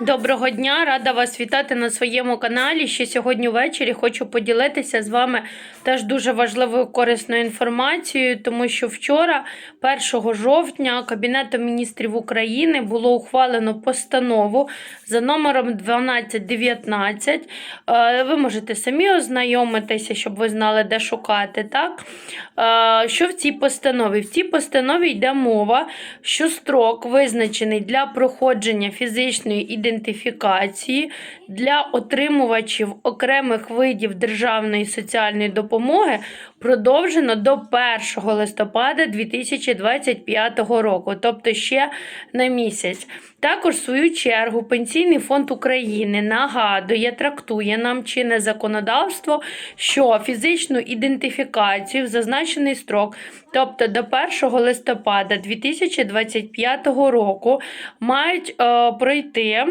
Доброго дня, рада вас вітати на своєму каналі. Ще сьогодні ввечері хочу поділитися з вами теж дуже важливою корисною інформацією, тому що вчора, 1 жовтня, Кабінетом міністрів України було ухвалено постанову за номером 1219. Е, Ви можете самі ознайомитися, щоб ви знали, де шукати. так? Е, Що в цій постанові? В цій постанові йде мова, що строк визначений для проходження фізичної ідентифікації для отримувачів окремих видів державної соціальної допомоги продовжено до 1 листопада 2025 року, тобто ще на місяць. Також, в свою чергу, Пенсійний фонд України нагадує, трактує нам чинне законодавство, що фізичну ідентифікацію в зазначений строк, тобто до 1 листопада 2025 року, мають е, пройти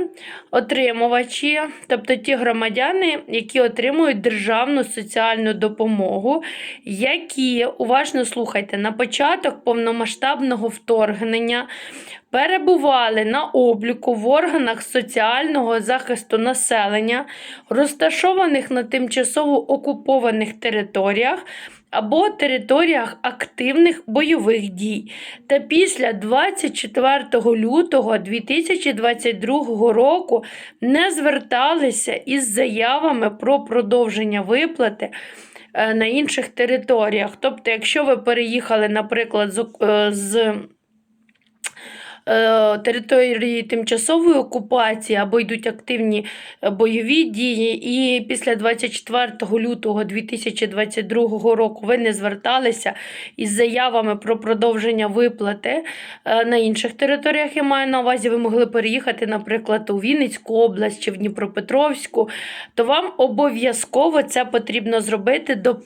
отримувачі, тобто ті громадяни, які отримують державну соціальну допомогу, які уважно слухайте на початок повномасштабного вторгнення перебували на обліку в органах соціального захисту населення, розташованих на тимчасово окупованих територіях. Або територіях активних бойових дій. Та після 24 лютого 2022 року не зверталися із заявами про продовження виплати е, на інших територіях. Тобто, якщо ви переїхали, наприклад, з, е, території тимчасової окупації або йдуть активні е, бойові дії, і після 24 лютого 2022 року ви не зверталися із заявами про продовження виплати е, на інших територіях, я маю на увазі, ви могли переїхати, наприклад, у Вінницьку область чи в Дніпропетровську, то вам обов'язково це потрібно зробити до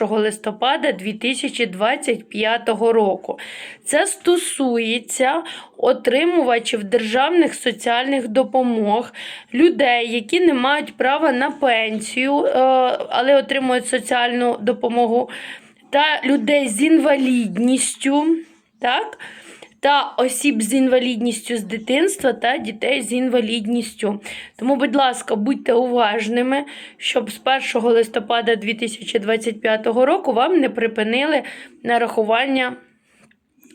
1 листопада 2025 року. Це стосується отримувачів державних соціальних допомог, людей, які не мають права на пенсію, е, але отримують соціальну допомогу, та людей з інвалідністю. так? Та осіб з інвалідністю з дитинства та дітей з інвалідністю. Тому, будь ласка, будьте уважними, щоб з 1 листопада 2025 року вам не припинили нарахування.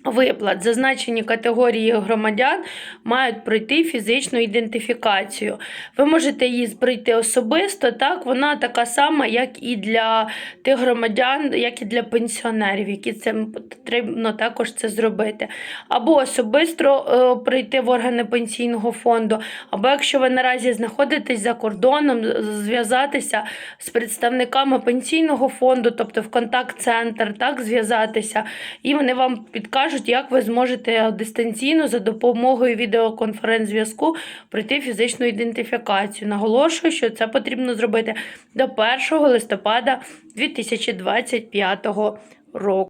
Виплат зазначені категорії громадян мають пройти фізичну ідентифікацію. Ви можете її пройти особисто, так вона така сама, як і для тих громадян, як і для пенсіонерів, які це потрібно також це зробити. Або особисто е, прийти в органи пенсійного фонду, або якщо ви наразі знаходитесь за кордоном, зв'язатися з представниками пенсійного фонду, тобто в контакт-центр, так зв'язатися, і вони вам підкажуть покажуть, як ви зможете дистанційно за допомогою відеоконференц-зв'язку пройти фізичну ідентифікацію. Наголошую, що це потрібно зробити до 1 листопада 2025 року.